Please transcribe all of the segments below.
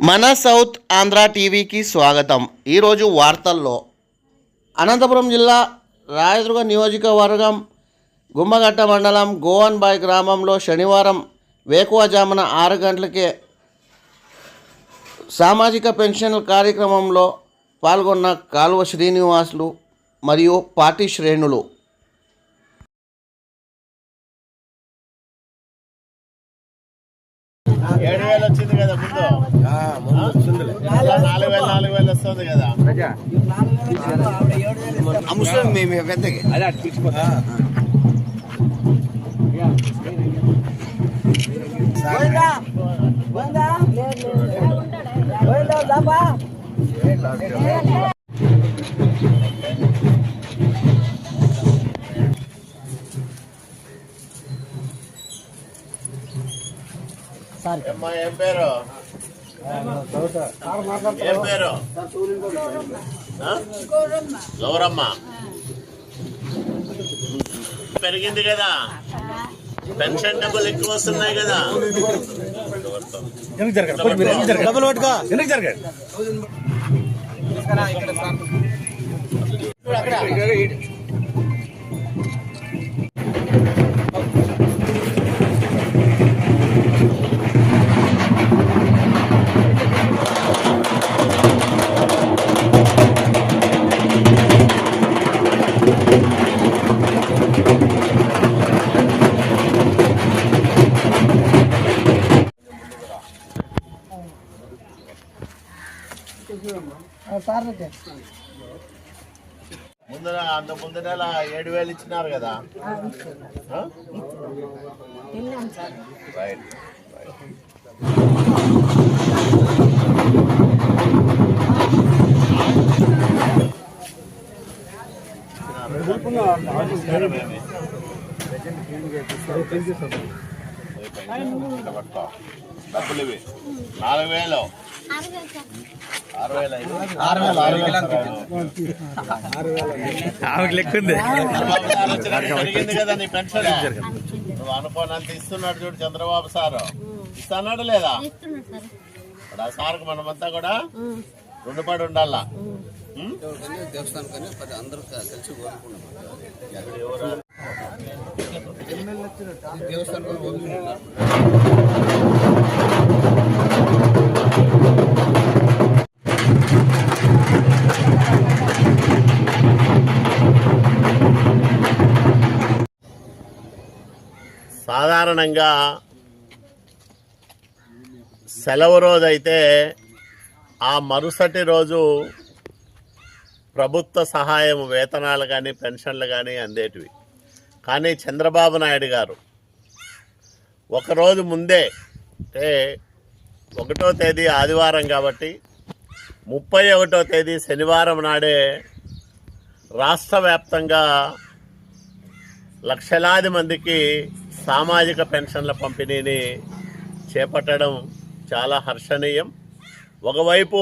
మన సౌత్ ఆంధ్ర టీవీకి స్వాగతం. ఈరోజు వార్తల్లో అనంతపురం జిల్లా రాయదుర్గ నియోజకవర్గం గుమ్మగట్ట మండలం గోవన్బాయ్ గ్రామంలో శనివారం వేకువజామున ఆరు గంటలకే సామాజిక పెన్షన్ కార్యక్రమంలో పాల్గొన్న కాలువ శ్రీనివాసులు మరియు పార్టీ శ్రేణులు. ఏడు వేలు వచ్చింది కదా ముందు. నాలుగు వేలు నాలుగు వేలు వస్తుంది కదా. ముస్లిం మేము పెద్దకి. అమ్మా ఏం పేరు? ఏం పేరు? ఆ? గౌరమ్మ. పెరిగింది కదా. పెన్షన్ డబ్బులు ఎక్కువ వస్తున్నాయి కదా. డబ్బులు పట్టుకో. ఎందుకు జరగదు? ముందర అంత ముందు నెల ఏడు వేలు ఇచ్చినారు కదా? రైట్ డబ్బులు ఇవి. నాలుగు వేలు. ఆరు వేలు అయింది. ఆమెకు లెక్క ఉంది. నువ్వు అనుకోనంత ఇస్తున్నాడు చూడు చంద్రబాబు సారు. ఇస్తున్నాడు లేదా? ఇప్పుడు ఆ సార్కు మనమంతా కూడా రుణపడి ఉండాలా? దేవస్థానం అందరూ కలిసి? దేవస్థానం సాధారణంగా సెలవు రోజు అయితే ఆ మరుసటి రోజు ప్రభుత్వ సహాయం వేతనాలు కానీ పెన్షన్లు కానీ అందేటివి. కానీ చంద్రబాబు నాయుడు గారు ఒకరోజు ముందే అంటే ఒకటో తేదీ ఆదివారం కాబట్టి ముప్పై ఒకటో తేదీ శనివారం నాడే రాష్ట్ర వ్యాప్తంగా లక్షలాది మందికి సామాజిక పెన్షన్ల పంపిణీని చేపట్టడం చాలా హర్షణీయం. ఒకవైపు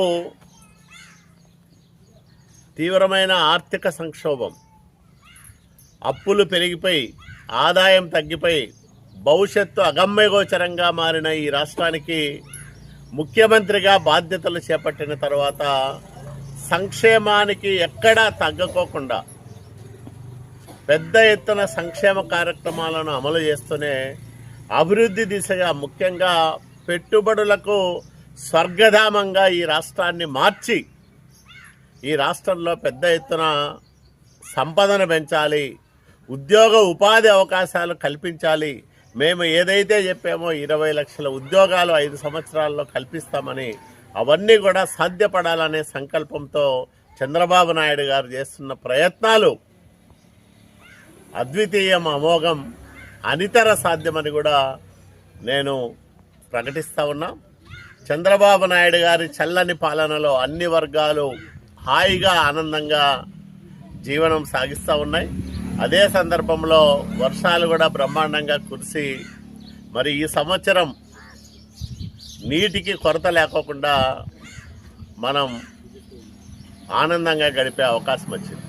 తీవ్రమైన ఆర్థిక సంక్షోభం అప్పులు పెరిగిపోయి ఆదాయం తగ్గిపోయి భవిష్యత్తు అగమ్యగోచరంగా మారిన ఈ రాష్ట్రానికి ముఖ్యమంత్రిగా బాధ్యతలు చేపట్టిన తర్వాత సంక్షేమానికి ఎక్కడా తగ్గకోకుండా పెద్ద ఎత్తున సంక్షేమ కార్యక్రమాలను అమలు చేస్తూనే అభివృద్ధి దిశగా ముఖ్యంగా పెట్టుబడులకు స్వర్గధామంగా ఈ రాష్ట్రాన్ని మార్చి ఈ రాష్ట్రంలో పెద్ద ఎత్తున సంపదను పెంచాలి ఉద్యోగ ఉపాధి అవకాశాలు కల్పించాలి. మేము ఏదైతే చెప్పామో ఇరవై లక్షల ఉద్యోగాలు ఐదు సంవత్సరాల్లో కల్పిస్తామని అవన్నీ కూడా సాధ్యపడాలనే సంకల్పంతో చంద్రబాబు నాయుడు గారు చేస్తున్న ప్రయత్నాలు అద్వితీయం అమోఘం అనితర సాధ్యమని కూడా నేను ప్రకటిస్తూ ఉన్నా. చంద్రబాబు నాయుడు గారి చల్లని పాలనలో అన్ని వర్గాలు హాయిగా ఆనందంగా జీవనం సాగిస్తూ ఉన్నాయి. అదే సందర్భంలో వర్షాలు కూడా బ్రహ్మాండంగా కురిసి మరి ఈ సంవత్సరం నీటికి కొరత లేకోకుండా మనం ఆనందంగా గడిపే అవకాశం వచ్చింది.